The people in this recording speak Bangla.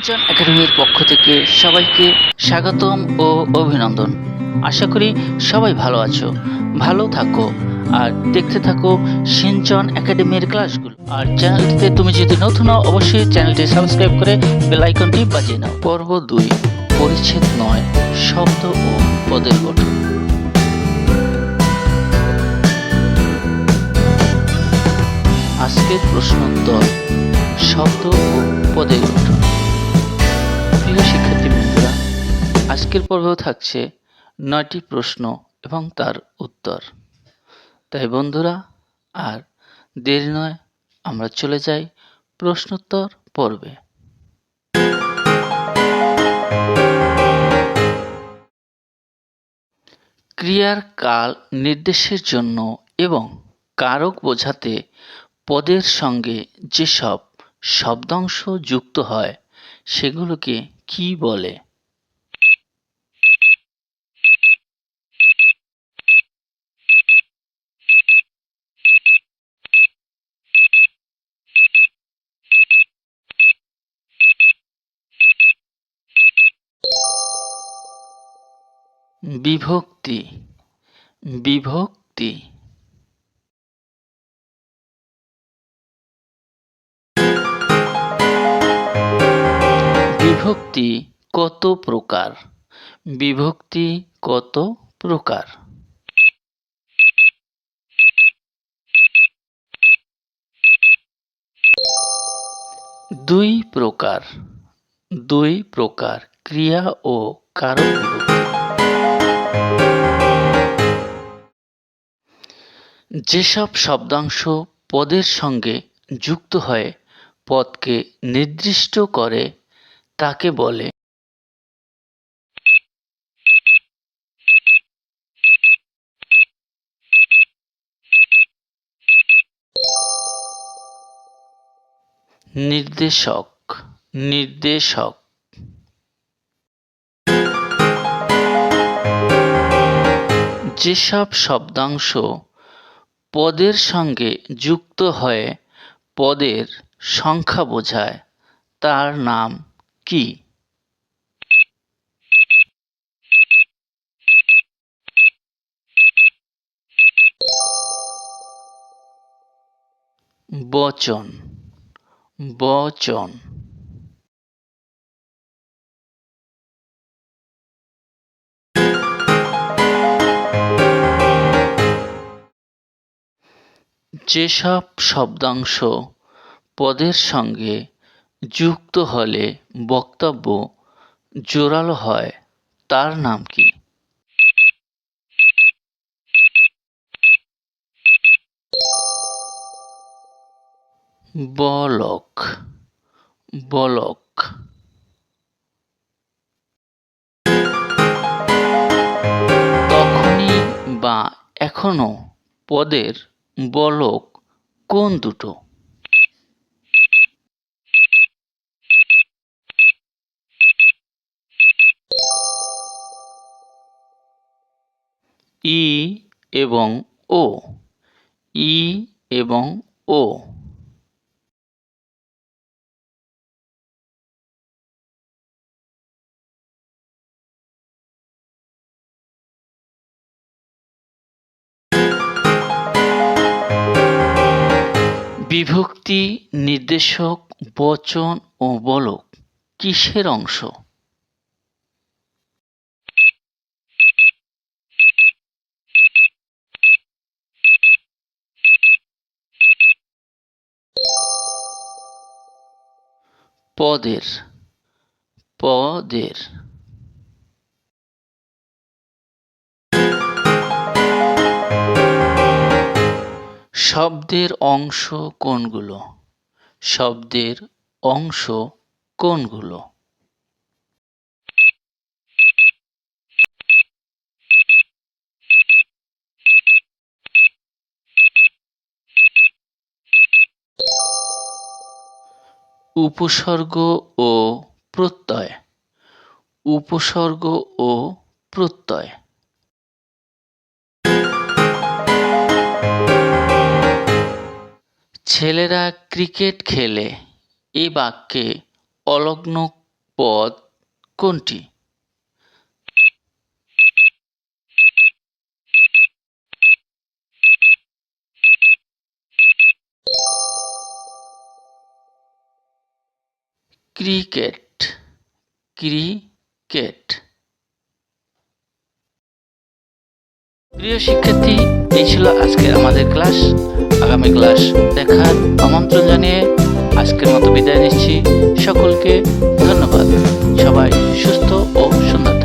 সিনচান একাডেমির পক্ষ থেকে সবাইকে স্বাগতম ও অভিনন্দন। আশা করি সবাই ভালো আছো, ভালো থাকো, আর দেখতে থাকো সিনচন একাডেমির ক্লাসগুলো। আর চ্যানেলটিতে তুমি যদি নতুন হও, অবশ্যই চ্যানেলটি সাবস্ক্রাইব করে বেল আইকনটি বাজিয়ে নাও। পর্ব দুই, পরিচ্ছেদ নয়, শব্দ ও পদের গঠন। আজকের প্রশ্নোত্তর, শব্দ ও পদের গঠন। আজকের পর্বেও থাকছে নয়টি প্রশ্ন এবং তার উত্তর। তাই বন্ধুরা, আর দেরি নয়, আমরা চলে যাই প্রশ্নোত্তর পর্বে। ক্রিয়ার কাল নির্দেশের জন্য এবং কারক বোঝাতে পদের সঙ্গে যেসব শব্দাংশ যুক্ত হয়, সেগুলোকে কি বলে? বিভক্তি বিভক্তি। বিভক্তি কত প্রকার? বিভক্তি কত প্রকার? দুই প্রকার। দুই প্রকার ক্রিয়া ও কারক বিভক্তি যেসব শব্দাংশ পদের সঙ্গে যুক্ত হয়ে, পদকে নির্দিষ্ট করে, তাকে বলে। নির্দেশক নির্দেশক। যেসব শব্দাংশ পদের সঙ্গে যুক্ত হয়ে পদের সংখ্যা বোঝায়। তার নাম কি? বচন। বচন। যেসব শব্দাংশ পদের সঙ্গে যুক্ত হলে বক্তব্য জোরালো হয়, তার নাম কি? বলক বলক। তখনই বা এখনও পদের বলক কোন দুটো? ই এবং ও ই এবং ও। বিভক্তি নির্দেশক বচন ও বলক কিসের অংশ? পদের পদের শব্দের অংশ কোনগুলো? শব্দের অংশ কোনগুলো? উপসর্গ ও প্রত্যয়। উপসর্গ ও প্রত্যয়। ছেলেরা ক্রিকেট খেলে। এ বাক্যে অলগ্ন পদ কোনটি? Cricket cricket. প্রিয় শিক্ষার্থী, এই ছিল আজকের আমাদের ক্লাস। আগামী ক্লাস দেখার আমন্ত্রণ জানিয়ে আজকের মতো বিদায় নিচ্ছি। সকলকে ধন্যবাদ। সবাই সুস্থ ও সুন্দর।